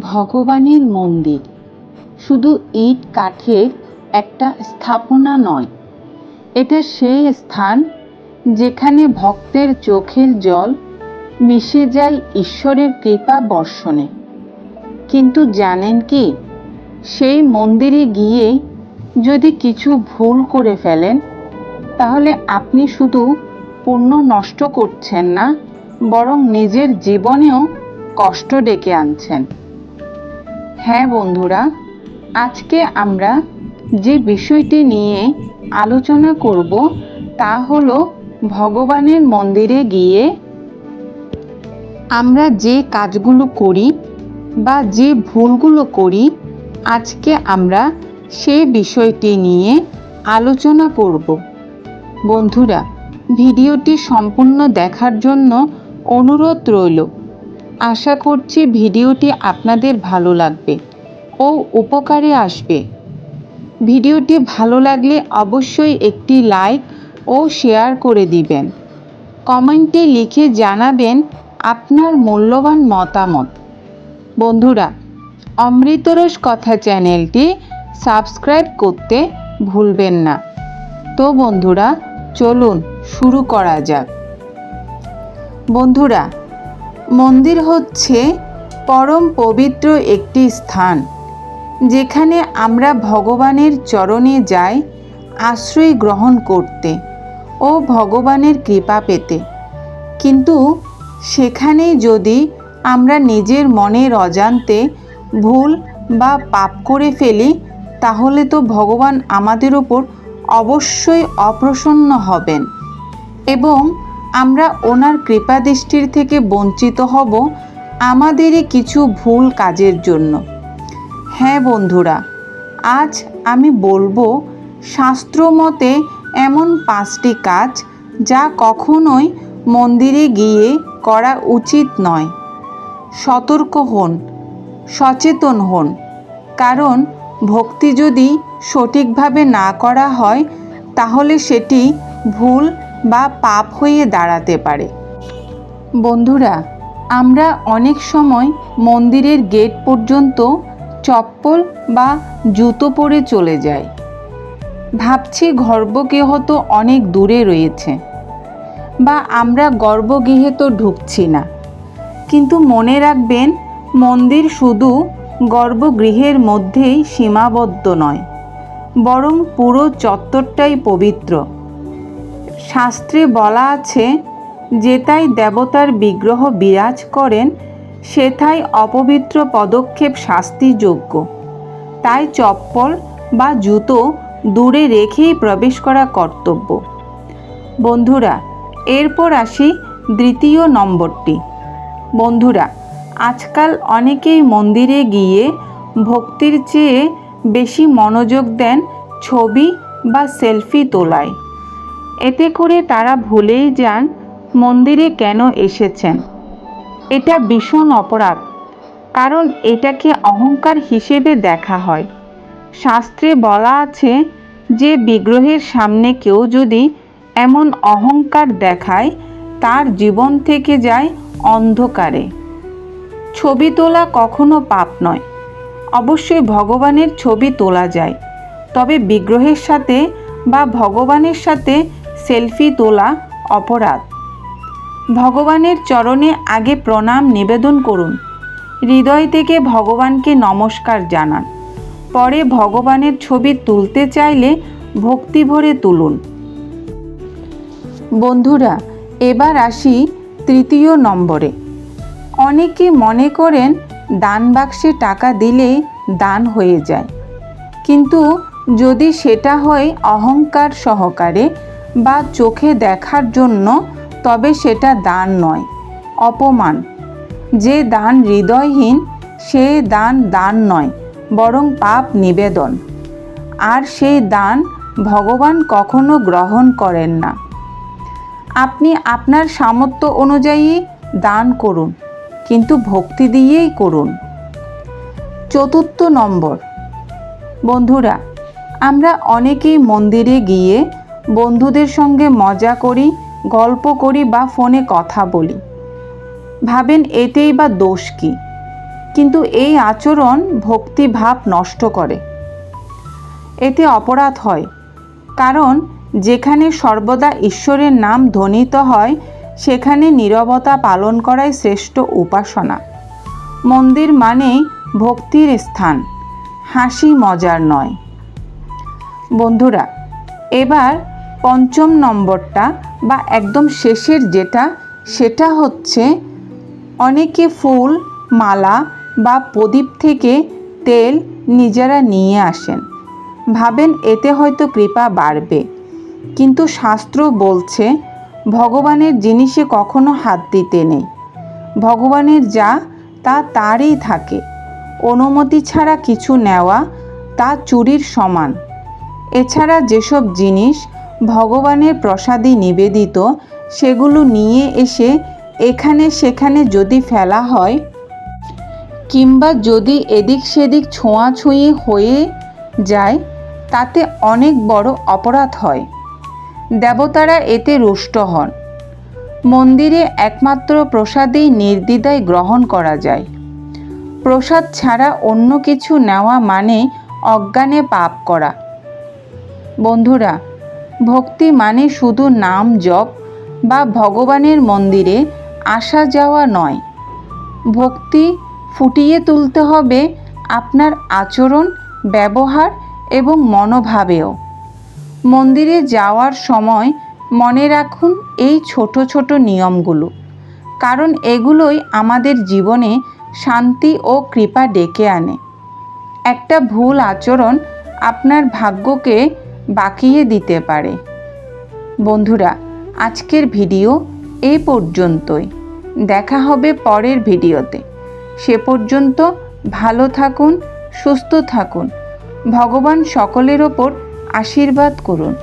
ভগবানের মন্দির। শুধু ইট কাঠের একটা স্থাপনা নয়, এটা সেই স্থান যেখানে ভক্তের চোখের জল মিশে যায় ঈশ্বরের কৃপা বর্ষণে। কিন্তু জানেন কি, সেই মন্দিরে গিয়ে যদি কিছু ভুল করে ফেলেন, তাহলে আপনি শুধু পুণ্য নষ্ট করছেন না, বরং নিজের জীবনেও কষ্ট ডেকে আনছেন। হ্যাঁ বন্ধুরা, আজকে আমরা যে বিষয়টি নিয়ে আলোচনা করব তা হলো ভগবানের মন্দিরে গিয়ে আমরা যে কাজগুলো করি বা যে ভুলগুলো করি, আজকে আমরা সে বিষয়টি নিয়ে আলোচনা করব। বন্ধুরা, ভিডিওটি সম্পূর্ণ দেখার জন্য অনুরোধ রইল। আশা করছি ভিডিওটি আপনাদের ভালো লাগবে ও উপকারে আসবে। ভিডিওটি ভালো লাগলে অবশ্যই একটি লাইক ও শেয়ার করে দিবেন। কমেন্টে লিখে জানাবেন আপনার মূল্যবান মতামত। বন্ধুরা, অমৃতরস কথা চ্যানেলটি সাবস্ক্রাইব করতে ভুলবেন না। তো বন্ধুরা, চলুন শুরু করা যাক। বন্ধুরা মন্দির হচ্ছে পরম পবিত্র একটি স্থান, যেখানে আমরা ভগবানের চরণে যাই আশ্রয় গ্রহণ করতে ও ভগবানের কৃপা পেতে। কিন্তু সেখানে যদি আমরা নিজের মনের অজান্তে ভুল বা পাপ করে ফেলি, তাহলে তো ভগবান আমাদের ওপর অবশ্যই অপ্রসন্ন হবেন এবং আমরা ওনার কৃপাদৃষ্টির থেকে বঞ্চিত হব আমাদেরই কিছু ভুল কাজের জন্য। হ্যাঁ বন্ধুরা, আজ আমি বলব শাস্ত্র মতে এমন পাঁচটি কাজ যা কখনোই মন্দিরে গিয়ে করা উচিত নয়। সতর্ক হন, সচেতন হন, কারণ ভক্তি যদি সঠিকভাবে না করা হয়, তাহলে সেটি ভুল বা পাপ হয়ে দাঁড়াতে পারে। বন্ধুরা, আমরা অনেক সময় মন্দিরের গেট পর্যন্ত চপ্পল বা জুতো পরে চলে যাই। ভাবছি গর্ভগৃহ তো অনেক দূরে রয়েছে বা আমরা গর্ভগৃহে তো ঢুকছি না। কিন্তু মনে রাখবেন, মন্দির শুধু গর্ভগৃহের মধ্যেই সীমাবদ্ধ নয়, বরং পুরো চত্বরটাই পবিত্র। শাস্ত্রে বলা আছে যেথায় দেবতার বিগ্রহ বিরাজ করেন সেথায় অপবিত্র পদক্ষেপ শাস্তিযোগ্য তাই চপ্পল বা জুতো দূরে রেখেই প্রবেশ করা কর্তব্য। বন্ধুরা, এরপর আসি দ্বিতীয় নম্বরটি। বন্ধুরা, আজকাল অনেকেই মন্দিরে গিয়ে ভক্তির চেয়ে বেশি মনোযোগ দেন ছবি বা সেলফি তোলায়। এতে করে তারা ভুলেই যান মন্দিরে কেন এসেছেন। এটা ভীষণ অপরাধ, কারণ এটাকে অহংকার হিসেবে দেখা হয়। শাস্ত্রে বলা আছে যে বিগ্রহের সামনে কেউ যদি এমন অহংকার দেখায়, তার জীবন থেকে যায় অন্ধকারে। ছবি তোলা কখনো পাপ নয়, অবশ্যই ভগবানের ছবি তোলা যায়, তবে বিগ্রহের সাথে বা ভগবানের সাথে সেলফি তোলা অপরাধ। ভগবানের চরণে আগে প্রণাম নিবেদন করুন। হৃদয় থেকে ভগবানকে নমস্কার জানান। পরে ভগবানের ছবি তুলতে চাইলে ভক্তি ভরে তুলুন। বন্ধুরা, এবার আসি তৃতীয় নম্বরে। অনেকে মনে করেন দান বাক্সে টাকা দিলে দান হয়ে যায়। কিন্তু যদি সেটা হয় অহংকার সহকারে বা চোখে দেখার জন্য, তবে সেটা দান নয়, অপমান। যে দান হৃদয়হীন, সে দান দান নয়, বরং পাপ নিবেদন। আর সেই দান ভগবান কখনো গ্রহণ করেন না। আপনি আপনার সামর্থ্য অনুযায়ী দান করুন, কিন্তু ভক্তি দিয়েই করুন। চতুর্থ নম্বর। বন্ধুরা, আমরা অনেকেই মন্দিরে গিয়ে বন্ধুদের সঙ্গে মজা করি, গল্প করি বা ফোনে কথা বলি। ভাবেন এতেই বা দোষ কী? কিন্তু এই আচরণ ভক্তিভাব নষ্ট করে। এতে অপরাধ হয়। কারণ যেখানে সর্বদা ঈশ্বরের নাম ধ্বনিত হয়, সেখানে নীরবতা পালন করাই শ্রেষ্ঠ উপাসনা। মন্দির মানেই ভক্তির স্থান, হাসি মজার নয়। বন্ধুরা, এবার পঞ্চম নম্বরটা বা একদম শেষের যেটা, সেটা হচ্ছে অনেকে ফুল, মালা বা প্রদীপ থেকে তেল নিজেরা নিয়ে আসেন। ভাবেন এতে হয়তো কৃপা বাড়বে। কিন্তু শাস্ত্র বলছে, ভগবানের জিনিসে কখনো হাত দিতে নেই। ভগবানের যা, তা তারই থাকে। অনুমতি ছাড়া কিছু নেওয়া তা চুরির সমান। এছাড়া যেসব জিনিস ভগবানের প্রসাদে নিবেদিত, সেগুলো নিয়ে এসে এখানে সেখানে যদি ফেলা হয়, কিংবা যদি এদিক সেদিক ছোঁয়াছুঁয়ি হয়ে যায়, তাতে অনেক বড় অপরাধ হয়। দেবতারা এতে রুষ্ট হন। মন্দিরে একমাত্র প্রসাদেই নির্দ্বিধায় গ্রহণ করা যায়। প্রসাদ ছাড়া অন্য কিছু নেওয়া মানে অজ্ঞানে পাপ করা। বন্ধুরা ভক্তি মানে শুধু নাম জপ বা ভগবানের মন্দিরে আসা যাওয়া নয়। ভক্তি ফুটিয়ে তুলতে হবে আপনার আচরণ, ব্যবহার এবং মনোভাবেও। মন্দিরে যাওয়ার সময় মনে রাখুন এই ছোট ছোট নিয়মগুলো, কারণ এগুলোই আমাদের জীবনে শান্তি ও কৃপা ডেকে আনে। একটা ভুল আচরণ আপনার ভাগ্যকে বাঁকিয়ে দিতে পারে। বন্ধুরা, আজকের ভিডিও এ পর্যন্তই। দেখা হবে পরের ভিডিওতে। সে পর্যন্ত ভালো থাকুন, সুস্থ থাকুন। ভগবান সকলের ওপর আশীর্বাদ করুন।